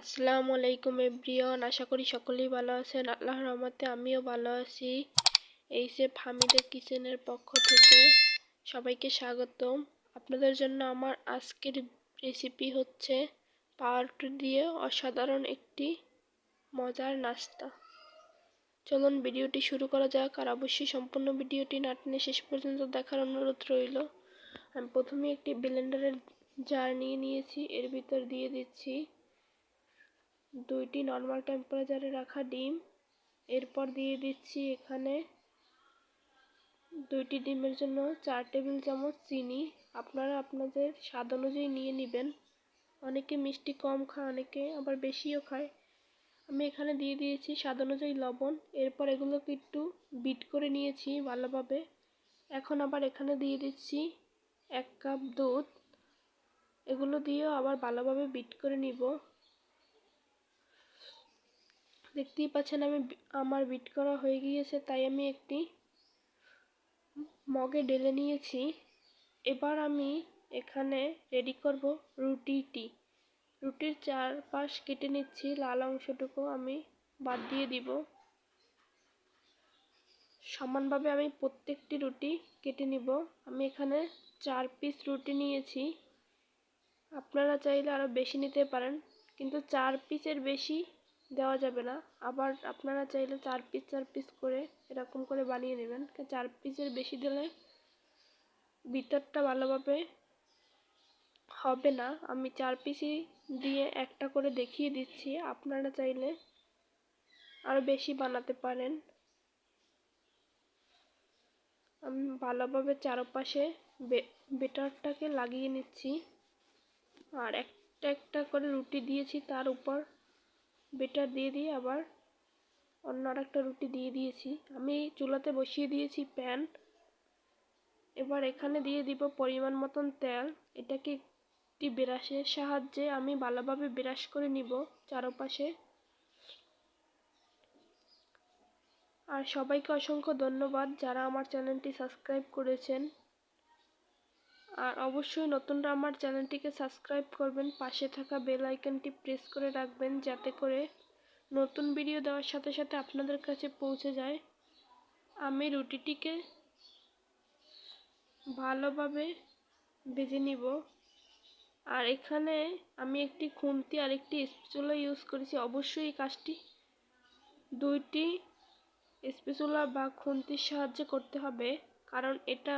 আসসালামু আলাইকুম এভরিওয়ান, আশা করি সকলেই ভালো আছেন। আল্লাহর রহমতে আমিও ভালো আছি। এই সে ফামিদের কিচেনের পক্ষ থেকে সবাইকে স্বাগতম। আপনাদের জন্য আমার আজকের রেসিপি হচ্ছে পাউরুটি দিয়ে অসাধারণ একটি মজার নাস্তা। চলুন ভিডিওটি শুরু করা যাক, আর অবশ্যই সম্পূর্ণ ভিডিওটি না টেনে শেষ পর্যন্ত দেখার অনুরোধ রইল। আমি প্রথমে একটি ব্লেন্ডারের জার নিয়ে নিয়েছি, এর ভিতর দিয়ে দিচ্ছি দুইটি নর্মাল টেম্পারেচারে রাখা ডিম। এরপর দিয়ে দিচ্ছি এখানে দুইটি ডিমের জন্য চার টেবিল চামচ চিনি। আপনারা আপনাদের স্বাদ অনুযায়ী নিয়ে নেবেন। অনেকে মিষ্টি কম খায়, অনেকে আবার বেশিও খায়। আমি এখানে দিয়ে দিয়েছি স্বাদ অনুযায়ী লবণ। এরপর এগুলোকে একটু বিট করে নিয়েছি ভালোভাবে। এখন আবার এখানে দিয়ে দিচ্ছি এক কাপ দুধ। এগুলো দিয়েও আবার ভালোভাবে বিট করে নিব। দেখতেই পাচ্ছেন আমি আমার বিট করা হয়ে গিয়েছে, তাই আমি একটি মগে ঢেলে নিয়েছি। এবার আমি এখানে রেডি করব রুটিটি রুটির চারপাশ কেটে নিচ্ছি, লাল অংশটুকু আমি বাদ দিয়ে দিব। সমানভাবে আমি প্রত্যেকটি রুটি কেটে নিব। আমি এখানে চার পিস রুটি নিয়েছি। আপনারা চাইলে আরও বেশি নিতে পারেন, কিন্তু চার পিসের বেশি দেওয়া যাবে না। আবার আপনারা চাইলে চার পিস চার পিস করে এরকম করে বানিয়ে নেবেন। চার পিসের বেশি দিলে ভিতরটা ভালোভাবে হবে না। আমি চার পিসই দিয়ে একটা করে দেখিয়ে দিচ্ছি। আপনারা চাইলে আরও বেশি বানাতে পারেন। আমি ভালোভাবে চারপাশে বেটারটাকে লাগিয়ে নিচ্ছি। আর একটা একটা করে রুটি দিয়েছি তার উপর। বেটার দিয়ে দিয়ে আবার অন্য আরেকটা রুটি দিয়ে দিয়েছি। আমি চুলাতে বসিয়ে দিয়েছি প্যান। এবার এখানে দিয়ে দিব পরিমাণ মতন তেল। এটাকে একটি ব্রাশের সাহায্যে আমি ভালোভাবে ব্রাশ করে নিব চারপাশে। আর সবাইকে অসংখ্য ধন্যবাদ যারা আমার চ্যানেলটি সাবস্ক্রাইব করেছেন। আর অবশ্যই নতুনরা আমার চ্যানেলটিকে সাবস্ক্রাইব করবেন, পাশে থাকা বেল আইকনটি প্রেস করে রাখবেন যাতে করে নতুন ভিডিও দেওয়ার সাথে সাথে আপনাদের কাছে পৌঁছে যায়। আমি রুটিটিকে ভালোভাবে ভেজে নিব। আর এখানে আমি একটি খুন্তি আর একটি স্পেচুলা ইউজ করেছি। অবশ্যই এই কাজটি দুইটি স্পেচুলা বা খুন্তির সাহায্যে করতে হবে। কারণ এটা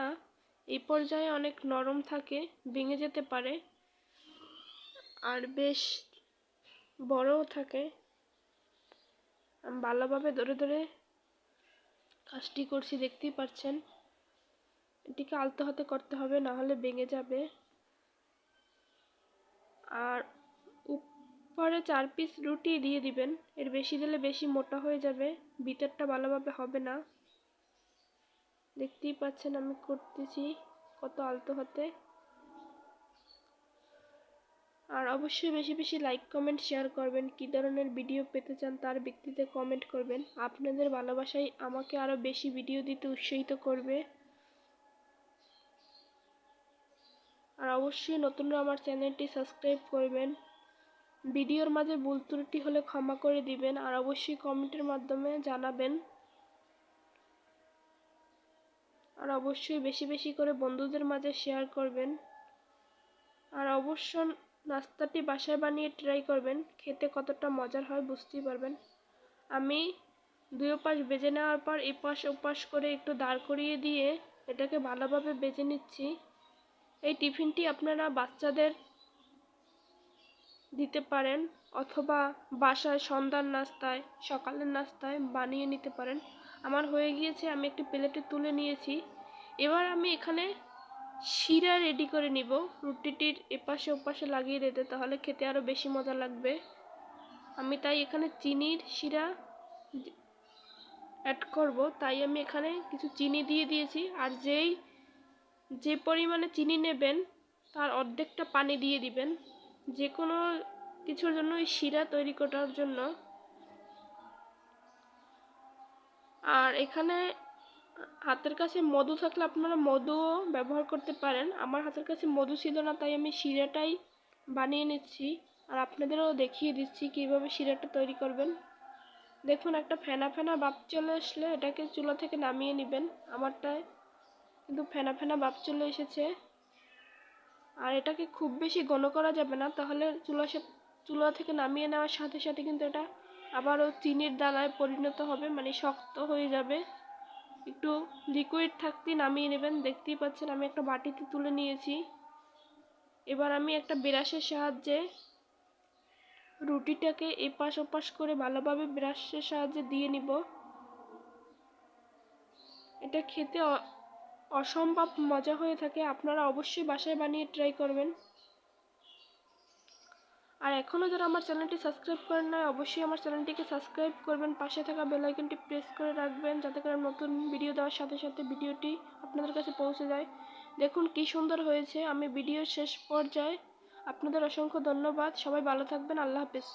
এই পর্যায়ে অনেক নরম থাকে, ভেঙে যেতে পারে। আর বেশ বড়ও থাকে। ভালোভাবে ধরে ধরে কাজটি করছি, দেখতেই পাচ্ছেন। এটিকে আলতো হাতে করতে হবে, না হলে ভেঙে যাবে। আর উপরে চার পিস রুটি দিয়ে দিবেন। এর বেশি দিলে বেশি মোটা হয়ে যাবে ভিতরটা ভালোভাবে হবে না। দেখতেই পাচ্ছেন আমি করতেছি কত আলতো হতে। আর অবশ্যই বেশি বেশি লাইক কমেন্ট শেয়ার করবেন, কি ধরনের ভিডিও পেতে চান তার ব্যক্তিতে কমেন্ট করবেন। আপনাদের ভালোবাসাই আমাকে আরও বেশি ভিডিও দিতে উৎসাহিত করবে। আর অবশ্যই নতুনরা আমার চ্যানেলটি সাবস্ক্রাইব করবেন। ভিডিওর মাঝে ভুল ত্রুটি হলে ক্ষমা করে দিবেন। আর অবশ্যই কমেন্টের মাধ্যমে জানাবেন। আর অবশ্যই বেশি বেশি করে বন্ধুদের মাঝে শেয়ার করবেন। আর অবশ্য নাস্তাটি বাসায় বানিয়ে ট্রাই করবেন, খেতে কতটা মজার হয় বুঝতেই পারবেন। আমি দুই পাশ বেজে নেওয়ার পর এপাশ ওপাশ করে একটু দাঁড় করিয়ে দিয়ে এটাকে ভালোভাবে বেজে নিচ্ছি। এই টিফিনটি আপনারা বাচ্চাদের দিতে পারেন অথবা বাসায় সন্ধ্যার নাস্তায়, সকালের নাস্তায় বানিয়ে নিতে পারেন। আমার হয়ে গিয়েছে, আমি একটি প্লেটে তুলে নিয়েছি। এবার আমি এখানে শিরা রেডি করে নিব। রুটিটির এপাশে ওপাশে লাগিয়ে দিতে, তাহলে খেতে আরও বেশি মজা লাগবে। আমি তাই এখানে চিনির শিরা অ্যাড করব। তাই আমি এখানে কিছু চিনি দিয়ে দিয়েছি। আর যেই, যে পরিমাণে চিনি নেবেন, তার অর্ধেকটা পানি দিয়ে দিবেন। যে কোনো কিছুর জন্য ওই শিরা তৈরি করার জন্য। আর এখানে হাতের কাছে মধু থাকলে আপনারা মধুও ব্যবহার করতে পারেন। আমার হাতের কাছে মধু ছিল না, তাই আমি শিরাটাই বানিয়ে নিচ্ছি। আর আপনাদেরও দেখিয়ে দিচ্ছি কীভাবে শিরাটা তৈরি করবেন। দেখুন, একটা ফেনা ফেনা বাপ চলে আসলে এটাকে চুলা থেকে নামিয়ে নেবেন। আমারটায় কিন্তু ফেনা ফেনা বাপ চলে এসেছে। আর এটাকে খুব বেশি ঘন করা যাবে না, তাহলে চুলা চুলা থেকে নামিয়ে নেওয়ার সাথে সাথে কিন্তু এটা আবারও চিনির দানায় পরিণত হবে মানে শক্ত হয়ে যাবে। একটু লিকুইড থাকতে নামিয়ে নেবেন। দেখতেই পাচ্ছেন আমি একটা বাটিতে তুলে নিয়েছি। এবার আমি একটা ব্রাশের সাহায্যে রুটিটাকে এপাশ ওপাশ করে ভালোভাবে ব্রাশের সাহায্যে দিয়ে নিব। এটা খেতে অসম্ভব মজা হয়ে থাকে। আপনারা অবশ্যই বাসায় বানিয়ে ট্রাই করবেন। আর এখনও যারা আমার চ্যানেলটি সাবস্ক্রাইব করেন নাই, অবশ্যই আমার চ্যানেলটিকে সাবস্ক্রাইব করবেন। পাশে থাকা বেল আইকনটি প্রেস করে রাখবেন, যাতে করে নতুন ভিডিও দেওয়ার সাথে সাথে ভিডিওটি আপনাদের কাছে পৌঁছে যায়। দেখুন কি সুন্দর হয়েছে। আমি ভিডিওর শেষ পর্যায়ে আপনাদের অসংখ্য ধন্যবাদ। সবাই ভালো থাকবেন। আল্লাহ হাফেজ।